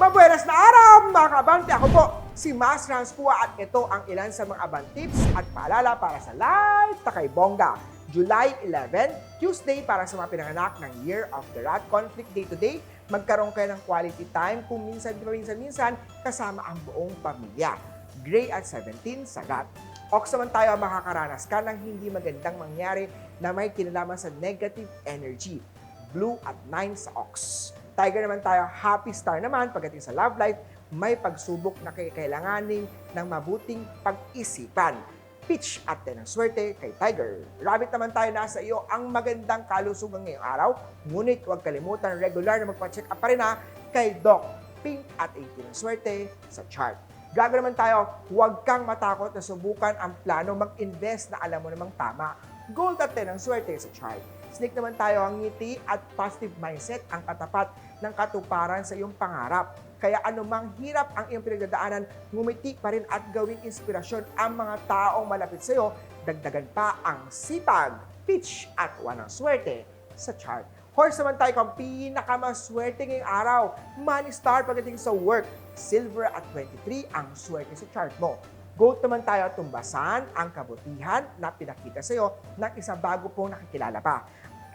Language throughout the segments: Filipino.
Welcome mga kabante! Ako po, si Mas Ranscua at ito ang ilan sa mga abang tips at paalala para sa Live Takay Bongga. July 11, Tuesday para sa mga pinanganak ng Year of the Rat Conflict Day Today. Magkaroon kayo ng quality time kung minsan, minsan-minsan kasama ang buong pamilya. Gray at 17 sa rat. Ox naman tayo makakaranas ka ng hindi magandang mangyari na may kinalaman sa negative energy. Blue at 9 sa Ox. Tiger naman tayo, happy star naman pagdating sa love life, may pagsubok na kailanganin ng mabuting pag-isipan. Pitch at 10 ang swerte kay Tiger. Rabbit naman tayo nasa iyo ang magandang kalusugan ngayong araw. Ngunit huwag kalimutan regular na magpa-check up pa rin ha kay Doc. Pink at 18 ang swerte sa chart. Gago naman tayo, huwag kang matakot na subukan ang plano mag-invest na alam mo namang tama. Gold at 10 ang swerte sa chart. Snake naman tayo ang ngiti at positive mindset ang katapat ng katuparan sa iyong pangarap. Kaya anumang hirap ang iyong pinagdadaanan, ngumiti pa rin at gawing inspirasyon ang mga taong malapit sa iyo. Dagdagan pa ang sipag, pitch at walang swerte sa chart. Horse naman tayo kung pinakamaswerte ngayong araw. Money star pagdating sa work. Silver at 23 ang swerte sa chart mo. Goat naman tayo tumbasan ang kabutihan na pinakita sa iyo ng isang bago pong nakikilala pa.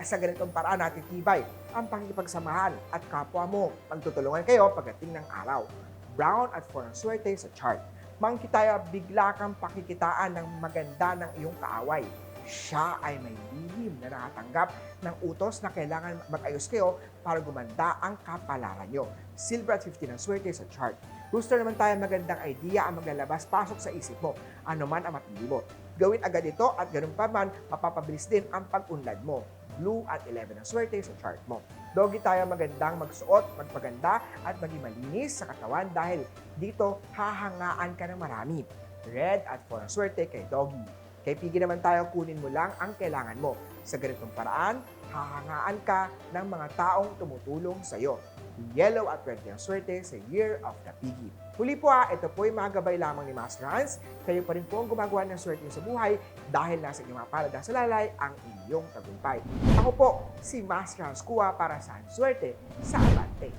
Sa ganitong paraan natin tibay ang pakikipagsamahan at kapwa mo. Magtutulungan kayo pagdating ng araw. Brown at 4 ang swerte sa chart. Mangki tayo bigla kang pakikitaan ng maganda ng iyong kaaway. Siya ay may lihim na nakatanggap ng utos na kailangan mag-ayos kayo para gumanda ang kapalaran nyo. Silver at 15 ang swerte sa chart. Rooster naman tayo magandang idea ang maglalabas-pasok sa isip mo. Ano man ang mapili mo. Gawin agad ito at ganun pa man, mapapabilis din ang pag-unlad mo. Blue at 11 ang swerte sa chart mo. Doggy tayo magandang magsuot, magpaganda at maging malinis sa katawan dahil dito hahangaan ka ng marami. Red at 4 ang swerte kay Doggy. Kay Piggy naman tayo, kunin mo lang ang kailangan mo. Sa ganitong paraan, hahangaan ka ng mga taong tumutulong sa iyo. Yellow at 20 ang swerte sa Year of the Piggy. Huli po ha, ito po ay mga gabay lamang ni Master Hans. Kayo pa rin po ang gumagawa ng swerte sa buhay dahil nasa inyong mga palad sa lalay ang inyong tagumpay. Ako po, si Master Hans Kua para sa Swerte sa Abante.